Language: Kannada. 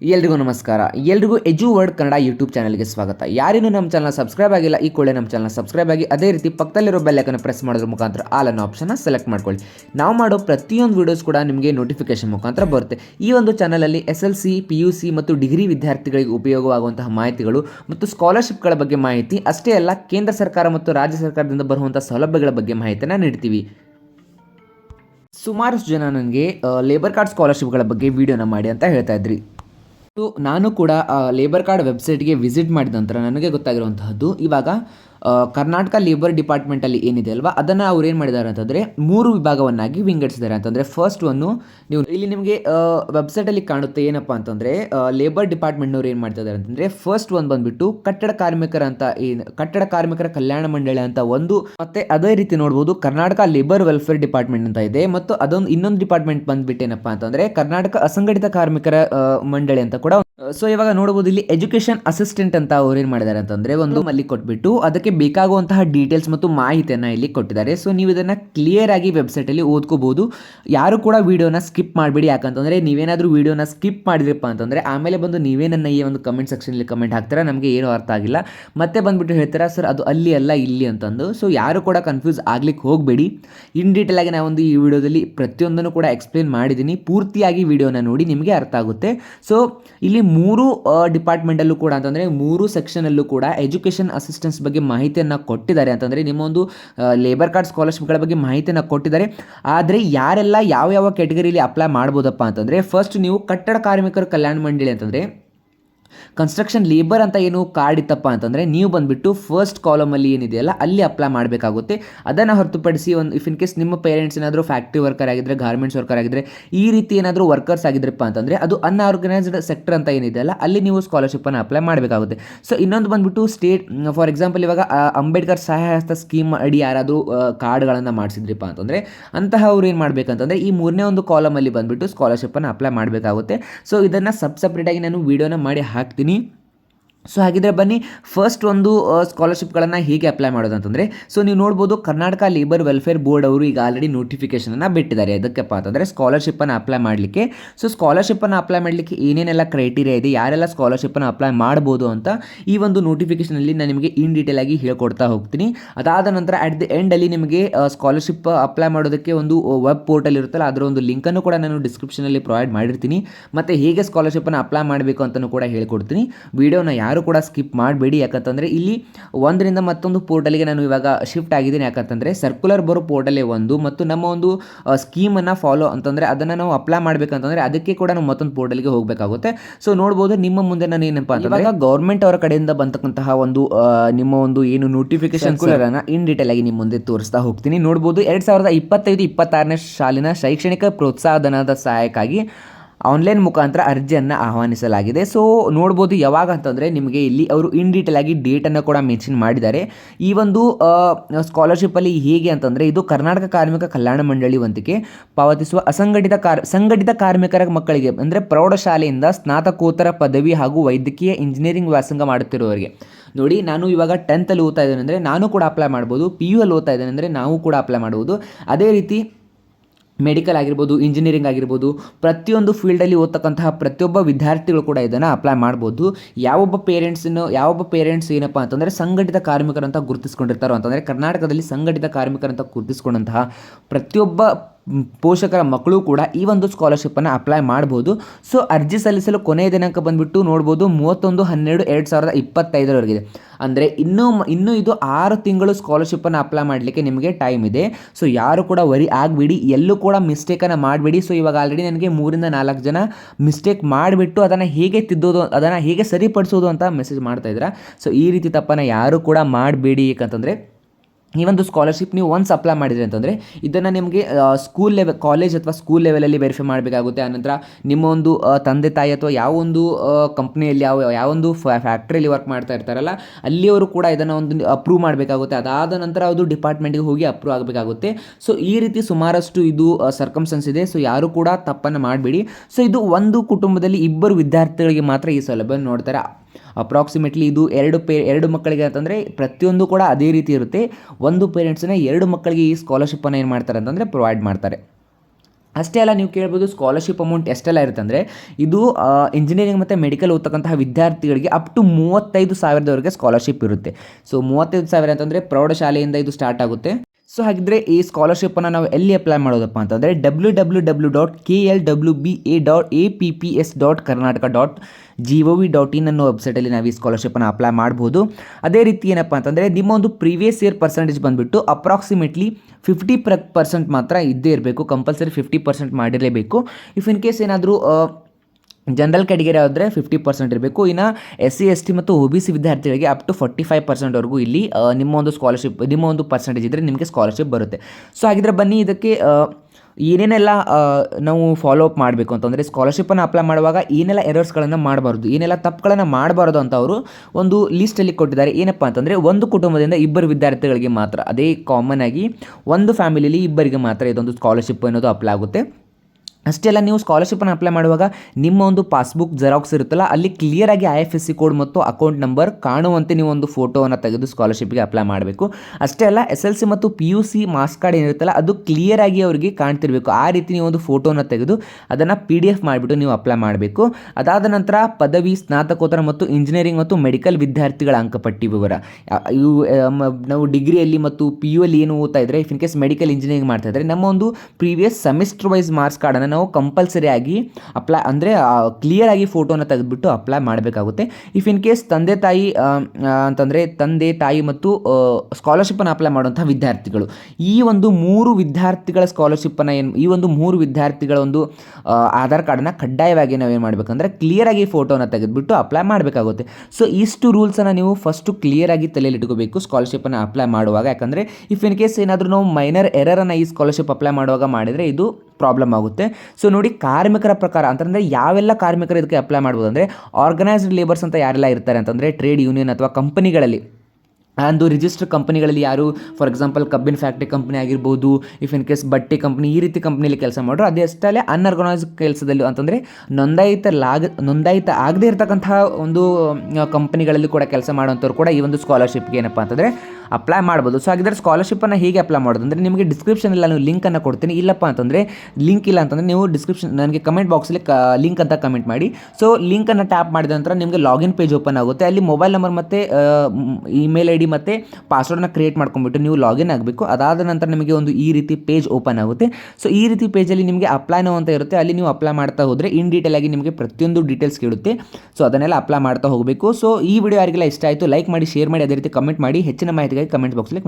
ಎಲ್ರಿಗೂ ನಮಸ್ಕಾರ. ಎಲ್ರಿಗೂ ಎಜು ವರ್ಡ್ ಕನ್ನಡ ಯೂಟ್ಯೂಬ್ ಚಾನಲ್ಗೆ ಸ್ವಾಗತ. ಯಾರಿನೂ ನಮ್ಮ ಚಾನಲ್ ಸಬ್ಸ್ಕ್ರೈಬ್ ಆಗಿಲ್ಲ, ಈ ಕೂಡಲೇ ನಮ್ಮ ಚಾನಲ್ ಸಬ್ಸ್ಕ್ರೈಬ್ ಆಗಿ ಅದೇ ರೀತಿ ಪಕ್ಕದಲ್ಲಿರೋ ಬೆಲ್ಲೈಕನ್ನು ಪ್ರೆಸ್ ಮಾಡೋದ್ರ ಮುಖಾಂತರ ಆಲ್ ಅನ್ನೋ ಆಪ್ಷನ್ನ ಸೆಲೆಕ್ಟ್ ಮಾಡ್ಕೊಳ್ಳಿ. ನಾವು ಮಾಡೋ ಪ್ರತಿಯೊಂದು ವೀಡಿಯೋಸ್ ಕೂಡ ನಿಮಗೆ ನೋಟಿಫಿಕೇಶನ್ ಮುಖಾಂತರ ಬರುತ್ತೆ. ಈ ಒಂದು ಚಾನಲಲ್ಲಿ S L C P U C ಮತ್ತು ಡಿಗ್ರಿ ವಿದ್ಯಾರ್ಥಿಗಳಿಗೆ ಉಪಯೋಗವಾಗುವಂತಹ ಮಾಹಿತಿಗಳು ಮತ್ತು ಸ್ಕಾಲರ್ಶಿಪ್ಗಳ ಬಗ್ಗೆ ಮಾಹಿತಿ, ಅಷ್ಟೇ ಅಲ್ಲ ಕೇಂದ್ರ ಸರ್ಕಾರ ಮತ್ತು ರಾಜ್ಯ ಸರ್ಕಾರದಿಂದ ಬರುವಂಥ ಸೌಲಭ್ಯಗಳ ಬಗ್ಗೆ ಮಾಹಿತಿಯನ್ನು ನೀಡ್ತೀವಿ. ಸುಮಾರಷ್ಟು ಜನ ನನಗೆ ಲೇಬರ್ ಕಾರ್ಡ್ ಸ್ಕಾಲರ್ಶಿಪ್ಗಳ ಬಗ್ಗೆ ವಿಡಿಯೋನ ಮಾಡಿ ಅಂತ ಹೇಳ್ತಾ ಇದ್ರಿ. ನಾನು ಕೂಡ ಲೇಬರ್ ಕಾರ್ಡ್ ವೆಬ್ಸೈಟ್ಗೆ ವಿಸಿಟ್ ಮಾಡಿದ ನಂತರ ನನಗೆ ಗೊತ್ತಾಗಿರುವಂತಹದ್ದು ಇವಾಗ ಕರ್ನಾಟಕ ಲೇಬರ್ ಡಿಪಾರ್ಟ್ಮೆಂಟಲ್ಲಿ ಏನಿದೆ ಅಲ್ವಾ, ಅದನ್ನು ಅವ್ರು ಏನು ಮಾಡಿದ್ದಾರೆ ಅಂತಂದರೆ ಮೂರು ವಿಭಾಗವನ್ನಾಗಿ ವಿಂಗಡಿಸಿದ್ದಾರೆ ಅಂತಂದರೆ ಫಸ್ಟ್ ಒಂದು ನೀವು ಇಲ್ಲಿ ನಿಮಗೆ ವೆಬ್ಸೈಟಲ್ಲಿ ಕಾಣುತ್ತೆ ಏನಪ್ಪ ಅಂತಂದರೆ ಲೇಬರ್ ಡಿಪಾರ್ಟ್ಮೆಂಟ್ನವ್ರು ಏನು ಮಾಡ್ತಾ ಇದ್ದಾರೆ ಅಂತಂದರೆ ಫಸ್ಟ್ ಒಂದು ಬಂದುಬಿಟ್ಟು ಕಟ್ಟಡ ಕಾರ್ಮಿಕರ ಅಂತ ಏನು, ಕಟ್ಟಡ ಕಾರ್ಮಿಕರ ಕಲ್ಯಾಣ ಮಂಡಳಿ ಅಂತ ಒಂದು ಮತ್ತೆ ಅದೇ ರೀತಿ ನೋಡ್ಬೋದು ಕರ್ನಾಟಕ ಲೇಬರ್ ವೆಲ್ಫೇರ್ ಡಿಪಾರ್ಟ್ಮೆಂಟ್ ಅಂತ ಇದೆ ಮತ್ತು ಅದೊಂದು ಇನ್ನೊಂದು ಡಿಪಾರ್ಟ್ಮೆಂಟ್ ಬಂದ್ಬಿಟ್ಟು ಏನಪ್ಪ ಅಂತಂದರೆ ಕರ್ನಾಟಕ ಅಸಂಘಟಿತ ಕಾರ್ಮಿಕರ ಮಂಡಳಿ ಅಂತ ಕೂಡ ಸೊ ಇವಾಗ ನೋಡಬಹುದು ಇಲ್ಲಿ ಎಜುಕೇಶನ್ ಅಸಿಸ್ಟೆಂಟ್ ಅಂತ ಅವ್ರು ಏನು ಮಾಡಿದ್ದಾರೆ ಅಂತಂದ್ರೆ ಒಂದು ಅಲ್ಲಿ ಕೊಟ್ಬಿಟ್ಟು ಅದಕ್ಕೆ ಬೇಕಾಗುವಂತಹ ಡೀಟೇಲ್ಸ್ ಮತ್ತು ಮಾಹಿತಿಯನ್ನ ಇಲ್ಲಿ ಕೊಟ್ಟಿದ್ದಾರೆ. ಸೊ ನೀವು ಇದನ್ನ ಕ್ಲಿಯರ್ ಆಗಿ ವೆಬ್ಸೈಟ್ ಅಲ್ಲಿ ಓದ್ಕೋಬಹುದು. ಯಾರು ಕೂಡ ವಿಡಿಯೋನ ಸ್ಕಿಪ್ ಮಾಡಬೇಡಿ. ಯಾಕಂತಂದ್ರೆ ನೀವೇನಾದ್ರೂ ವಿಡಿಯೋನ ಸ್ಕಿಪ್ ಮಾಡಿದ್ರಪ್ಪ ಅಂತಂದ್ರೆ ಆಮೇಲೆ ಬಂದು ನೀವೇ ನನ್ನ ಈ ಒಂದು ಕಮೆಂಟ್ ಸೆಕ್ಷನ್ ಅಲ್ಲಿ ಕಮೆಂಟ್ ಹಾಕ್ತಾರೆ? ನಮಗೆ ಏನು ಅರ್ಥ ಆಗಿಲ್ಲ. ಮತ್ತೆ ಬಂದ್ಬಿಟ್ಟು ಹೇಳ್ತೀರಾ, ಸರ್, ಅದು ಅಲ್ಲಿ ಅಲ್ಲ, ಇಲ್ಲಿ ಅಂತಂದು. ಸೊ ಯಾರು ಕೂಡ ಕನ್ಫ್ಯೂಸ್ ಆಗ್ಲಿಕ್ಕೆ ಹೋಗಬೇಡಿ. ಇನ್ ಡೀಟೇಲ್ ಆಗಿ ನಾವೊಂದು ಈ ವಿಡಿಯೋದಲ್ಲಿ ಪ್ರತಿಯೊಂದನ್ನು ಕೂಡ ಎಕ್ಸ್ಪ್ಲೇನ್ ಮಾಡಿದ್ದೀನಿ. ಪೂರ್ತಿಯಾಗಿ ವಿಡಿಯೋನ ನೋಡಿ ನಿಮಗೆ ಅರ್ಥ ಆಗುತ್ತೆ. ಸೊ ಇಲ್ಲಿ ಮೂರು ಡಿಪಾರ್ಟ್ಮೆಂಟಲ್ಲೂ ಕೂಡ ಅಂತಂದರೆ ಮೂರು ಸೆಕ್ಷನಲ್ಲೂ ಕೂಡ ಎಜುಕೇಷನ್ ಅಸಿಸ್ಟೆನ್ಸ್ ಬಗ್ಗೆ ಮಾಹಿತಿಯನ್ನು ಕೊಟ್ಟಿದ್ದಾರೆ ಅಂತಂದರೆ ನಿಮ್ಮ ಒಂದು ಲೇಬರ್ ಕಾರ್ಡ್ ಸ್ಕಾಲರ್ಶಿಪ್ಗಳ ಬಗ್ಗೆ ಮಾಹಿತಿಯನ್ನು ಕೊಟ್ಟಿದ್ದಾರೆ. ಆದರೆ ಯಾರೆಲ್ಲ ಯಾವ ಯಾವ ಕ್ಯಾಟಗರಿಲಿ ಅಪ್ಲೈ ಮಾಡ್ಬೋದಪ್ಪ ಅಂತಂದರೆ ಫಸ್ಟ್ ನೀವು ಕಟ್ಟಡ ಕಾರ್ಮಿಕರ ಕಲ್ಯಾಣ ಮಂಡಳಿ ಅಂತಂದರೆ ಕನ್ಸ್ಟ್ರಕ್ಷನ್ ಲೇಬರ್ ಅಂತ ಏನು ಕಾರ್ಡ್ ಇತ್ತಪ್ಪ ಅಂತಂದರೆ ನೀವು ಬಂದುಬಿಟ್ಟು ಫಸ್ಟ್ ಕಾಲಮಲ್ಲಿ ಏನಿದೆಯಲ್ಲ ಅಲ್ಲಿ ಅಪ್ಲೈ ಮಾಡಬೇಕಾಗುತ್ತೆ. ಅದನ್ನು ಹೊರತುಪಡಿಸಿ ಒಂದು ಇಫ್ ಇನ್ ಕೇಸ್ ನಿಮ್ಮ ಪೇರೆಂಟ್ಸ್ ಏನಾದರೂ ಫ್ಯಾಕ್ಟ್ರಿ ವರ್ಕರ್ ಆಗಿದ್ದರೆ ಗಾರ್ಮೆಂಟ್ಸ್ ವರ್ಕರ್ ಆಗಿದ್ದರೆ ಈ ರೀತಿ ಏನಾದರೂ ವರ್ಕರ್ಸ್ ಆಗಿದ್ರಪ್ಪ ಅಂತಂದರೆ ಅದು ಅನ್ಆರ್ಗನೈಸ್ಡ್ ಸೆಕ್ಟರ್ ಅಂತ ಏನಿದೆಯಲ್ಲ ಅಲ್ಲಿ ನೀವು ಸ್ಕಾಲರ್ಶಿಪ್ಪನ್ನು ಅಪ್ಲೈ ಮಾಡಬೇಕಾಗುತ್ತೆ. ಸೊ ಇನ್ನೊಂದು ಬಂದುಬಿಟ್ಟು ಸ್ಟೇಟ್ ಫಾರ್ ಎಕ್ಸಾಂಪಲ್ ಇವಾಗ ಅಂಬೇಡ್ಕರ್ ಸಹಾಯ ಹಸ್ತ ಸ್ಕೀಮ್ ಅಡಿ ಯಾರಾದರೂ ಕಾರ್ಡ್ಗಳನ್ನು ಮಾಡಿಸಿದ್ರಿಪ್ಪ ಅಂತಂದರೆ ಅಂತಹ ಅವ್ರು ಏನು ಮಾಡಬೇಕಂತಂದರೆ ಈ ಮೂರನೇ ಒಂದು ಕಾಲಮಲ್ಲಿ ಬಂದುಬಿಟ್ಟು ಸ್ಕಾಲರ್ಶಿಪ್ಪನ್ನು ಅಪ್ಲೈ ಮಾಡಬೇಕಾಗುತ್ತೆ. ಸೊ ಇದನ್ನು ಸಬ್ ಸಪ್ರೇಟಾಗಿ ನಾನು ವೀಡಿಯೋನ ಮಾಡಿ ಹಾಕ್ತೀನಿ ಸೊ ಹಾಗಿದ್ರೆ ಬನ್ನಿ ಫಸ್ಟ್ ಒಂದು ಸ್ಕಾಲರ್ಶಿಪ್ಗಳನ್ನು ಹೇಗೆ ಅಪ್ಲೈ ಮಾಡೋದು ಅಂತಂದರೆ ಸೊ ನೀವು ನೋಡ್ಬೋದು ಕರ್ನಾಟಕ ಲೇಬರ್ ವೆಲ್ಫೇರ್ ಬೋರ್ಡ್ ಅವರು ಈಗ ಆಲ್ರೆಡಿ ನೋಟಿಫಿಕೇಷನನ್ನು ಬಿಟ್ಟಿದ್ದಾರೆ. ಅದಕ್ಕೆಪ್ಪ ಅಂತಂದರೆ ಸ್ಕಾಲರ್ಶಿಪ್ಪನ್ನು ಅಪ್ಲೈ ಮಾಡಲಿಕ್ಕೆ. ಸೊ ಸ್ಕಾಲರ್ಶಿಪ್ಪನ್ನು ಅಪ್ಲೈ ಮಾಡಲಿಕ್ಕೆ ಏನೇನೆಲ್ಲ ಕ್ರೈಟೀರಿಯಾ ಇದೆ, ಯಾರೆಲ್ಲ ಸ್ಕಾಲರ್ಶಿಪ್ಪನ್ನು ಅಪ್ಲೈ ಮಾಡ್ಬೋದು ಅಂತ ಈ ಒಂದು ನೋಟಿಫಿಕೇಷನಲ್ಲಿ ನಾನು ನಿಮಗೆ ಇನ್ ಡೀಟೇಲ್ ಆಗಿ ಹೇಳ್ಕೊಡ್ತಾ ಹೋಗ್ತೀನಿ. ಅದಾದ ನಂತರ ಅಟ್ ದಿ ಎಂಡಲ್ಲಿ ನಿಮಗೆ ಸ್ಕಾಲರ್ಶಿಪ್ ಅಪ್ಲೈ ಮಾಡೋದಕ್ಕೆ ಒಂದು ವೆಬ್ ಪೋರ್ಟಲ್ ಇರುತ್ತಲ್ಲ, ಅದರ ಒಂದು ಲಿಂಕನ್ನು ಕೂಡ ನಾನು ಡಿಸ್ಕ್ರಿಪ್ಷನಲ್ಲಿ ಪ್ರೊವೈಡ್ ಮಾಡಿರ್ತೀನಿ. ಮತ್ತು ಹೇಗೆ ಸ್ಕಾಲರ್ಶಿಪ್ಪನ್ನು ಅಪ್ಲೈ ಮಾಡಬೇಕು ಅಂತಲೂ ಕೂಡ ಹೇಳ್ಕೊಡ್ತೀನಿ. ವಿಡಿಯೋನ ಯಾರು ಕೂಡ ಸ್ಕಿಪ್ ಮಾಡಬೇಡಿ. ಯಾಕಂತಂದರೆ ಇಲ್ಲಿ ಒಂದರಿಂದ ಮತ್ತೊಂದು ಪೋರ್ಟಲ್ಗೆ ನಾನು ಇವಾಗ ಶಿಫ್ಟ್ ಆಗಿದ್ದೀನಿ. ಯಾಕಂತಂದರೆ ಸರ್ಕ್ಯುಲರ್ ಬರೋ ಪೋರ್ಟಲೇ ಒಂದು ಮತ್ತು ನಮ್ಮ ಒಂದು ಸ್ಕೀಮನ್ನು ಫಾಲೋ ಅಂತಂದರೆ ಅದನ್ನು ನಾವು ಅಪ್ಲೈ ಮಾಡಬೇಕಂತಂದರೆ ಅದಕ್ಕೆ ಕೂಡ ನಾವು ಮತ್ತೊಂದು ಪೋರ್ಟಲ್ಗೆ ಹೋಗಬೇಕಾಗುತ್ತೆ. ಸೊ ನೋಡ್ಬೋದು ನಿಮ್ಮ ಮುಂದೆ ನಾನು ಏನಪ್ಪ ಅಂತಂದರೆ ಇವಾಗ ಗೌರ್ಮೆಂಟ್ ಅವರ ಕಡೆಯಿಂದ ಬಂತಕ್ಕಂತಹ ಒಂದು ನಿಮ್ಮ ಒಂದು ಏನು ನೋಟಿಫಿಕೇಶನ್ ಅನ್ನ ಇನ್ ಡೀಟೇಲ್ ಆಗಿ ನಿಮ್ಮ ಮುಂದೆ ತೋರಿಸ್ತಾ ಹೋಗ್ತೀನಿ. ನೋಡ್ಬೋದು ಎರಡು ಸಾವಿರದ ಇಪ್ಪತ್ತೈದು ಇಪ್ಪತ್ತಾರನೇ ಸಾಲಿನ ಶೈಕ್ಷಣಿಕ ಪ್ರೋತ್ಸಾಹಧನದ ಸಹಾಯಕ್ಕಾಗಿ ಆನ್ಲೈನ್ ಮುಖಾಂತರ ಅರ್ಜಿಯನ್ನು ಆಹ್ವಾನಿಸಲಾಗಿದೆ. ಸೊ ನೋಡ್ಬೋದು ಯಾವಾಗ ಅಂತಂದರೆ ನಿಮಗೆ ಇಲ್ಲಿ ಅವರು ಇನ್ ಡೀಟೇಲ್ ಆಗಿ ಡೇಟನ್ನು ಕೂಡ ಮೆನ್ಷನ್ ಮಾಡಿದ್ದಾರೆ. ಈ ಒಂದು ಸ್ಕಾಲರ್ಶಿಪ್ಪಲ್ಲಿ ಹೇಗೆ ಅಂತಂದರೆ ಇದು ಕರ್ನಾಟಕ ಕಾರ್ಮಿಕ ಕಲ್ಯಾಣ ಮಂಡಳಿ ವಂತಿಕೆ ಪಾವತಿಸುವ ಅಸಂಘಟಿತ ಕಾರ್, ಸಂಘಟಿತ ಕಾರ್ಮಿಕರ ಮಕ್ಕಳಿಗೆ, ಅಂದರೆ ಪ್ರೌಢಶಾಲೆಯಿಂದ ಸ್ನಾತಕೋತ್ತರ ಪದವಿ ಹಾಗೂ ವೈದ್ಯಕೀಯ ಇಂಜಿನಿಯರಿಂಗ್ ವ್ಯಾಸಂಗ ಮಾಡುತ್ತಿರುವವರಿಗೆ. ನೋಡಿ, ನಾನು ಇವಾಗ ಟೆಂತಲ್ಲಿ ಓದ್ತಾ ಇದ್ದೇನೆ ಅಂದರೆ ನಾನು ಕೂಡ ಅಪ್ಲೈ ಮಾಡ್ಬೋದು ಪಿ ಯು ಅಲ್ಲಿ ಓದ್ತಾ ಇದ್ದೇನೆ ಅಂದರೆ ನಾವು ಕೂಡ ಅಪ್ಲೈ ಮಾಡ್ಬೋದು. ಅದೇ ರೀತಿ ಮೆಡಿಕಲ್ ಆಗಿರ್ಬೋದು ಇಂಜಿನಿಯರಿಂಗ್ ಆಗಿರ್ಬೋದು, ಪ್ರತಿಯೊಂದು ಫೀಲ್ಡಲ್ಲಿ ಓದ್ತಕ್ಕಂತಹ ಪ್ರತಿಯೊಬ್ಬ ವಿದ್ಯಾರ್ಥಿಗಳು ಕೂಡ ಇದನ್ನು ಅಪ್ಲೈ ಮಾಡ್ಬೋದು. ಯಾವೊಬ್ಬ ಪೇರೆಂಟ್ಸನ್ನು ಯಾವೊಬ್ಬ ಪೇರೆಂಟ್ಸ್ ಏನಪ್ಪ ಅಂತಂದರೆ ಸಂಘಟಿತ ಕಾರ್ಮಿಕರಂತ ಗುರುತಿಸ್ಕೊಂಡಿರ್ತಾರೋ ಅಂತಂದರೆ ಕರ್ನಾಟಕದಲ್ಲಿ ಸಂಘಟಿತ ಕಾರ್ಮಿಕರಂತ ಗುರುತಿಸ್ಕೊಂಡಂತಹ ಪ್ರತಿಯೊಬ್ಬ ಪೋಷಕರ ಮಕ್ಕಳು ಕೂಡ ಈ ಒಂದು ಸ್ಕಾಲರ್ಶಿಪ್ಪನ್ನು ಅಪ್ಲೈ ಮಾಡ್ಬೋದು. ಸೊ ಅರ್ಜಿ ಸಲ್ಲಿಸಲು ಕೊನೆಯ ದಿನಾಂಕ ಬಂದುಬಿಟ್ಟು ನೋಡ್ಬೋದು ಮೂವತ್ತೊಂದು, ಹನ್ನೆರಡು, ಎರಡು ಸಾವಿರದ ಇಪ್ಪತ್ತೈದರವರೆಗಿದೆ. ಅಂದರೆ ಇನ್ನೂ ಇನ್ನೂ ಇದು ಆರು ತಿಂಗಳು ಸ್ಕಾಲರ್ಶಿಪ್ಪನ್ನು ಅಪ್ಲೈ ಮಾಡಲಿಕ್ಕೆ ನಿಮಗೆ ಟೈಮ್ ಇದೆ. ಸೊ ಯಾರು ಕೂಡ ವರಿ ಆಗಬೇಡಿ. ಎಲ್ಲೂ ಕೂಡ ಮಿಸ್ಟೇಕನ್ನು ಮಾಡಬೇಡಿ. ಸೊ ಇವಾಗ ಆಲ್ರೆಡಿ ನನಗೆ ಮೂರಿಂದ ನಾಲ್ಕು ಜನ ಮಿಸ್ಟೇಕ್ ಮಾಡಿಬಿಟ್ಟು ಅದನ್ನು ಹೇಗೆ ತಿದ್ದೋದು, ಅದನ್ನು ಹೇಗೆ ಸರಿಪಡಿಸೋದು ಅಂತ ಮೆಸೇಜ್ ಮಾಡ್ತಾ ಸೊ ಈ ರೀತಿ ತಪ್ಪನ್ನು ಯಾರು ಕೂಡ ಮಾಡಬೇಡಿ ಯಾಕಂತಂದರೆ ಈ ಒಂದು ಸ್ಕಾಲರ್ಶಿಪ್ ನೀವು ಒನ್ಸ್ ಅಪ್ಲೈ ಮಾಡಿದ್ರಿ ಅಂತಂದರೆ ಇದನ್ನು ನಿಮಗೆ ಸ್ಕೂಲ್ ಲೆವೆಲ್ ಕಾಲೇಜ್ ಅಥವಾ ಸ್ಕೂಲ್ ಲೆವೆಲಲ್ಲಿ ವೆರಿಫೈ ಮಾಡಬೇಕಾಗುತ್ತೆ. ಆನಂತರ ನಿಮ್ಮ ಒಂದು ತಂದೆ, ತಾಯಿ ಅಥವಾ ಯಾವ ಒಂದು ಕಂಪ್ನಿಯಲ್ಲಿ ಯಾವ ಯಾವೊಂದು ಫ್ಯಾಕ್ಟ್ರಿಯಲ್ಲಿ ವರ್ಕ್ ಮಾಡ್ತಾ ಇರ್ತಾರಲ್ಲ, ಅಲ್ಲಿಯವರು ಕೂಡ ಇದನ್ನು ಒಂದು ಅಪ್ರೂವ್ ಮಾಡಬೇಕಾಗುತ್ತೆ. ಅದಾದ ನಂತರ ಅದು ಡಿಪಾರ್ಟ್ಮೆಂಟ್ಗೆ ಹೋಗಿ ಅಪ್ರೂವ್ ಆಗಬೇಕಾಗುತ್ತೆ. ಸೊ ಈ ರೀತಿ ಸುಮಾರಷ್ಟು ಇದು ಸರ್ಕಮ್ಸ್ಟೆನ್ಸ್ ಇದೆ. ಸೊ ಯಾರು ಕೂಡ ತಪ್ಪನ್ನು ಮಾಡಬೇಡಿ. ಸೊ ಇದು ಒಂದು ಕುಟುಂಬದಲ್ಲಿ ಇಬ್ಬರು ವಿದ್ಯಾರ್ಥಿಗಳಿಗೆ ಮಾತ್ರ ಈ ಸೌಲಭ್ಯ ನೋಡ್ತಾರೆ? ಅಪ್ರಾಕ್ಸಿಮೇಟ್ಲಿ ಇದು ಎರಡು ಪೇ ಎರಡು ಮಕ್ಕಳಿಗೆ ಅಂತಂದರೆ ಪ್ರತಿಯೊಂದು ಕೂಡ ಅದೇ ರೀತಿ ಇರುತ್ತೆ. ಒಂದು ಪೇರೆಂಟ್ಸನ್ನ ಎರಡು ಮಕ್ಕಳಿಗೆ ಈ ಸ್ಕಾಲರ್ಶಿಪ್ಪನ್ನು ಏನು ಮಾಡ್ತಾರೆ ಅಂತಂದರೆ ಪ್ರೊವೈಡ್ ಮಾಡ್ತಾರೆ. ಅಷ್ಟೇ ಅಲ್ಲ ನೀವು ಕೇಳ್ಬೋದು ಸ್ಕಾಲರ್ಶಿಪ್ ಅಮೌಂಟ್ ಎಷ್ಟೆಲ್ಲ ಇರುತ್ತೆ ಅಂದರೆ ಇದು ಇಂಜಿನಿಯರಿಂಗ್ ಮತ್ತು ಮೆಡಿಕಲ್ ಓದ್ತಕ್ಕಂತಹ ವಿದ್ಯಾರ್ಥಿಗಳಿಗೆ ಅಪ್ ಟು ಮೂವತ್ತೈದು ಸಾವಿರದವರೆಗೆ ಸ್ಕಾಲರ್ಶಿಪ್ ಇರುತ್ತೆ. ಸೊ ಮೂವತ್ತೈದು ಸಾವಿರ ಅಂತಂದರೆ ಪ್ರೌಢಶಾಲೆಯಿಂದ ಇದು ಸ್ಟಾರ್ಟ್ ಆಗುತ್ತೆ. ಸೊ ಹಾಗಿದ್ರೆ ಈ ಸ್ಕಾಲರ್ಶಿಪ್ಪನ್ನು ನಾವು ಎಲ್ಲಿ ಅಪ್ಲೈ ಮಾಡೋದಪ್ಪ ಅಂತಂದರೆ W W W dot K L W B A dot A P P S dot Karnataka dot G O V dot in ಅನ್ನೋ ವೆಬ್ಸೈಟಲ್ಲಿ ನಾವು ಈ ಸ್ಕಾಲರ್ಶಿಪ್ಪನ್ನು ಅಪ್ಲೈ ಮಾಡ್ಬೋದು. ಅದೇ ರೀತಿ ಏನಪ್ಪ ಅಂತಂದರೆ ನಿಮ್ಮ ಒಂದು ಪ್ರೀವಿಯಸ್ ಇಯರ್ ಪರ್ಸೆಂಟೇಜ್ ಬಂದುಬಿಟ್ಟು ಅಪ್ರಾಕ್ಸಿಮೇಟ್ಲಿ ಫಿಫ್ಟಿ ಪ್ರ ಪರ್ಸೆಂಟ್ ಮಾತ್ರ ಇದ್ದೇ ಇರಬೇಕು ಕಂಪಲ್ಸರಿ ಫಿಫ್ಟಿ ಪರ್ಸೆಂಟ್ ಮಾಡಿರಲೇಬೇಕು. ಇಫ್ ಇನ್ ಕೇಸ್ ಏನಾದರೂ ಜನರಲ್ ಕ್ಯಾಟಗರಿ ಆದರೆ ಫಿಫ್ಟಿ ಪರ್ಸೆಂಟ್ ಇರಬೇಕು. ಇನ್ನು ಎಸ್ ಸಿ ಎಸ್ ಟಿ ಮತ್ತು ಒ ಬಿ ಸಿ ವಿದ್ಯಾರ್ಥಿಗಳಿಗೆ ಅಪ್ ಟು ಫಾರ್ಟಿ ಫೈವ್ ಪರ್ಸೆಂಟ್ವರೆಗೂ ಇಲ್ಲಿ ನಿಮ್ಮ ಒಂದು ಸ್ಕಾಲರ್ಶಿಪ್ ನಿಮ್ಮ ಒಂದು ಪರ್ಸೆಂಟೇಜ್ ಇದ್ದರೆ ನಿಮಗೆ ಸ್ಕಾಲರ್ಶಿಪ್ ಬರುತ್ತೆ. ಸೊ ಹಾಗಿದ್ರೆ ಬನ್ನಿ ಇದಕ್ಕೆ ಏನೇನೆಲ್ಲ ನಾವು ಫಾಲೋ ಅಪ್ ಮಾಡಬೇಕು ಅಂತಂದರೆ ಸ್ಕಾಲರ್ಶಿಪ್ಪನ್ನು ಅಪ್ಲೈ ಮಾಡುವಾಗ ಏನೆಲ್ಲ ಎರರ್ಸ್ಗಳನ್ನು ಮಾಡಬಾರ್ದು, ಏನೆಲ್ಲ ತಪ್ಪುಗಳನ್ನು ಮಾಡಬಾರ್ದು ಅಂತ ಅವರು ಒಂದು ಲಿಸ್ಟಲ್ಲಿ ಕೊಟ್ಟಿದ್ದಾರೆ. ಏನಪ್ಪ ಅಂತಂದರೆ ಒಂದು ಕುಟುಂಬದಿಂದ ಇಬ್ಬರು ವಿದ್ಯಾರ್ಥಿಗಳಿಗೆ ಮಾತ್ರ, ಅದೇ ಕಾಮನ್ ಆಗಿ ಒಂದು ಫ್ಯಾಮಿಲಿಲಿ ಇಬ್ಬರಿಗೆ ಮಾತ್ರ ಇದೊಂದು ಸ್ಕಾಲರ್ಶಿಪ್ ಅನ್ನೋದು ಅಪ್ಲೈ ಆಗುತ್ತೆ. ಅಷ್ಟೇ ಅಲ್ಲ ನೀವು ಸ್ಕಾಲರ್ಶಿಪ್ಪನ್ನು ಅಪ್ಲೈ ಮಾಡುವಾಗ ನಿಮ್ಮ ಒಂದು ಪಾಸ್ಬುಕ್ ಜೆರಾಕ್ಸ್ ಇರುತ್ತಲ್ಲ, ಅಲ್ಲಿ ಕ್ಲಿಯರಾಗಿ I F S C code ಮತ್ತು ಅಕೌಂಟ್ ನಂಬರ್ ಕಾಣುವಂತೆ ನೀವು ಒಂದು ಫೋಟೋವನ್ನು ತೆಗೆದು ಸ್ಕಾಲರ್ಶಿಪ್ಗೆ ಅಪ್ಲೈ ಮಾಡಬೇಕು. ಅಷ್ಟೇ ಅಲ್ಲ ಎಸ್ ಎಲ್ ಸಿ ಮತ್ತು P U C marks card ಏನಿರುತ್ತಲ್ಲ, ಅದು ಕ್ಲಿಯರಾಗಿ ಅವರಿಗೆ ಕಾಣ್ತಿರಬೇಕು. ಆ ರೀತಿ ನೀವು ಒಂದು ಫೋಟೋನ ತೆಗೆದು ಅದನ್ನು ಪಿ ಡಿ ಎಫ್ ಮಾಡಿಬಿಟ್ಟು ನೀವು ಅಪ್ಲೈ ಮಾಡಬೇಕು. ಅದಾದ ನಂತರ ಪದವಿ, ಸ್ನಾತಕೋತ್ತರ ಮತ್ತು ಇಂಜಿನಿಯರಿಂಗ್ ಮತ್ತು ಮೆಡಿಕಲ್ ವಿದ್ಯಾರ್ಥಿಗಳ ಅಂಕಪಟ್ಟಿ ವಿವರ. ಇವು ನಾವು ಡಿಗ್ರಿಯಲ್ಲಿ ಮತ್ತು ಪಿ ಯು ಅಲ್ಲಿ ಏನು ಓದ್ತಾ ಇದ್ರೆ if in case medical engineering ಮಾಡ್ತಾ ಇದ್ರೆ, ನಮ್ಮ ಒಂದು ಪ್ರೀವಿಯಸ್ ಸೆಮಿಸ್ಟರ್ ವೈಸ್ ಮಾರ್ಕ್ಸ್ ಕಾರ್ಡನ್ನು ನಾವು ಕಂಪಲ್ಸರಿ ಆಗಿ ಅಪ್ಲೈ ಅಂದರೆ ಕ್ಲಿಯರ್ ಆಗಿ ಫೋಟೋನ ತೆಗೆದುಬಿಟ್ಟು ಅಪ್ಲೈ ಮಾಡಬೇಕಾಗುತ್ತೆ. ಇಫ್ ಇನ್ ಕೇಸ್ ತಂದೆ ತಾಯಿ ಅಂತಂದರೆ ತಂದೆ, ತಾಯಿ ಮತ್ತು ಸ್ಕಾಲರ್ಶಿಪ್ಪನ್ನು ಅಪ್ಲೈ ಮಾಡುವಂಥ ವಿದ್ಯಾರ್ಥಿಗಳು. ಈ ಒಂದು ಮೂರು ವಿದ್ಯಾರ್ಥಿಗಳ ಸ್ಕಾಲರ್ಶಿಪ್ಪನ್ನು ಏನು, ಈ ಒಂದು ಮೂರು ವಿದ್ಯಾರ್ಥಿಗಳ ಒಂದು ಆಧಾರ್ ಕಾರ್ಡನ್ನು ಕಡ್ಡಾಯವಾಗಿ ನಾವೇನು ಮಾಡಬೇಕಂದ್ರೆ ಕ್ಲಿಯರಾಗಿ ಫೋಟೋನ ತೆಗೆದುಬಿಟ್ಟು ಅಪ್ಲೈ ಮಾಡಬೇಕಾಗುತ್ತೆ. ಸೊ ಇಷ್ಟು ರೂಲ್ಸನ್ನು ನೀವು ಫಸ್ಟು ಕ್ಲಿಯರಾಗಿ ತಲೆಯಲ್ಲಿ ಇಟ್ಕೋಬೇಕು ಸ್ಕಾಲರ್ಶಿಪ್ಪನ್ನು ಅಪ್ಲೈ ಮಾಡುವಾಗ. ಯಾಕಂದರೆ ಇಫ್ ಇನ್ ಕೇಸ್ ಏನಾದರೂ ನಾವು ಮೈನರ್ ಎರರನ್ನು ಈ ಸ್ಕಾಲರ್ಶಿಪ್ ಅಪ್ಲೈ ಮಾಡುವಾಗ ಮಾಡಿದರೆ ಇದು ಪ್ರಾಬ್ಲಮ್ ಆಗುತ್ತೆ. ಸೊ ನೋಡಿ ಕಾರ್ಮಿಕರ ಪ್ರಕಾರ ಅಂತಂದರೆ ಯಾವೆಲ್ಲ ಕಾರ್ಮಿಕರು ಇದಕ್ಕೆ ಅಪ್ಲೈ ಮಾಡ್ಬೋದು ಅಂದರೆ ಆರ್ಗನೈಸ್ಡ್ ಲೇಬರ್ಸ್ ಅಂತ ಯಾರೆಲ್ಲ ಇರ್ತಾರೆ ಅಂತಂದರೆ ಟ್ರೇಡ್ ಯೂನಿಯನ್ ಅಥವಾ ಕಂಪನಿಗಳಲ್ಲಿ ಒಂದು ರಿಜಿಸ್ಟರ್ ಕಂಪನಿಗಳಲ್ಲಿ ಯಾರು ಫಾರ್ ಎಕ್ಸಾಂಪಲ್ ಕಬ್ಬಿನ ಫ್ಯಾಕ್ಟ್ರಿ ಕಂಪ್ನಿ ಆಗಿರ್ಬೋದು ಇಫ್ ಇನ್ ಕೇಸ್ ಬಟ್ಟೆ ಕಂಪ್ನಿ ಈ ರೀತಿ ಕಂಪ್ನಿಯಲ್ಲಿ ಕೆಲಸ ಮಾಡೋರು, ಅದೇ ಅಷ್ಟೇ ಅನ್ಆರ್ಗನೈಸ್ ಕೆಲಸದಲ್ಲಿ ಅಂತಂದರೆ ನೋಂದಾಯಿತ ಲಾಗ್, ನೋಂದಾಯಿತ ಆಗದೇ ಇರತಕ್ಕಂತಹ ಒಂದು ಕಂಪ್ನಿಗಳಲ್ಲಿ ಕೂಡ ಕೆಲಸ ಮಾಡುವಂಥವ್ರು ಕೂಡ ಈ ಒಂದು ಸ್ಕಾಲರ್ಶಿಪ್ಗೆ ಏನಪ್ಪ ಅಂತಂದರೆ ಅಪ್ಲೈ ಮಾಡ್ಬೋದು. ಸೊ ಹಾಗಿದ್ರೆ ಸ್ಕಾಲರ್ಶಿಪ್ಪನ್ನು ಹೇಗೆ ಅಪ್ಲೈ ಮಾಡೋದು ಅಂದರೆ ನಿಮಗೆ ಡಿಸ್ಕ್ರಿಪ್ಷನಲ್ಲಿ ನಾನು ಲಿಂಕನ್ನು ಕೊಡ್ತೀನಿ. ಇಲ್ಲಪ್ಪ ಅಂತಂದರೆ ಲಿಂಕ್ ಇಲ್ಲ ಅಂತಂದರೆ ನೀವು ಡಿಸ್ಕ್ರಿಪ್ಷನ್ ನನಗೆ ಕಮೆಂಟ್ ಬಾಕ್ಸಲ್ಲಿ ಕ ಲಿಂಕ್ ಅಂತ ಕಮೆಂಟ್ ಮಾಡಿ. ಸೊ ಲಿಂಕನ್ನು ಟ್ಯಾಪ್ ಮಾಡಿದ ನಂತರ ನಿಮಗೆ ಲಾಗಿನ್ ಪೇಜ್ ಓಪನ್ ಆಗುತ್ತೆ. ಅಲ್ಲಿ ಮೊಬೈಲ್ ನಂಬರ್ ಮತ್ತು ಇಮೇಲ್ ಐ ಡಿ ಮತ್ತು ಪಾಸ್ವರ್ಡನ್ನ ಕ್ರಿಯೇಟ್ ಮಾಡ್ಕೊಂಡ್ಬಿಟ್ಟು ನೀವು ಲಾಗಿನ್ ಆಗಬೇಕು. ಅದಾದ ನಂತರ ನಿಮಗೆ ಒಂದು ಈ ರೀತಿ ಪೇಜ್ ಓಪನ್ ಆಗುತ್ತೆ. ಸೊ ಈ ರೀತಿ ಪೇಜಲ್ಲಿ ನಿಮಗೆ ಅಪ್ಲೈ ನೋ ಅಂತ ಇರುತ್ತೆ. ಅಲ್ಲಿ ನೀವು ಅಪ್ಲೈ ಮಾಡ್ತಾ ಹೋದರೆ ಇನ್ ಡೀಟೇಲ್ ಆಗಿ ನಿಮಗೆ ಪ್ರತಿಯೊಂದು ಡೀಟೇಲ್ಸ್ ಕೇಳುತ್ತೆ. ಸೊ ಅದನ್ನೆಲ್ಲ ಅಪ್ಲೈ ಮಾಡ್ತಾ ಹೋಗಬೇಕು. ಸೊ ಈ ವಿಡಿಯೋ ಯಾರಿಗೆಲ್ಲ ಇಷ್ಟ ಆಯಿತು ಲೈಕ್ ಮಾಡಿ ಶೇರ್ ಮಾಡಿ, ಅದೇ ರೀತಿ ಕಮೆಂಟ್ ಮಾಡಿ, ಹೆಚ್ಚಿನ ಮಾಹಿತಿಗಾಗಿ ಕಮೆಂಟ್ ಬಾಕ್ಸಲ್ಲಿ